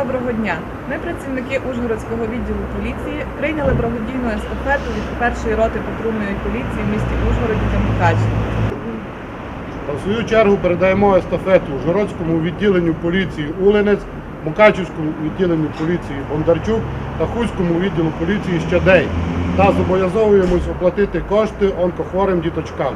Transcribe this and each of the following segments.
доброго дня. Ми, працівники Ужгородського відділу поліції, прийняли благодійну естафету від першої роти патрульної поліції в місті Ужгороді та Мукачеві. В свою чергу передаємо естафету Ужгородському відділенню поліції Улинець, Мукачівському відділенню поліції Бондарчук та Хуському відділу поліції Щадей та зобов'язовуємось оплатити кошти онкохворим діточкам.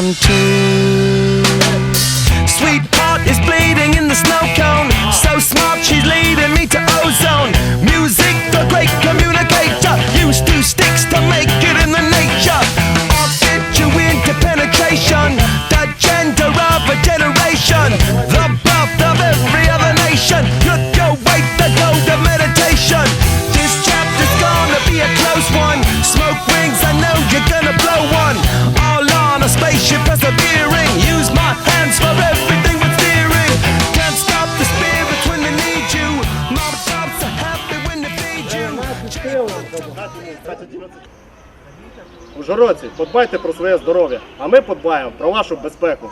I'm too. У Жороці, подбайте про своє здоров'я, а ми подбаємо про вашу безпеку.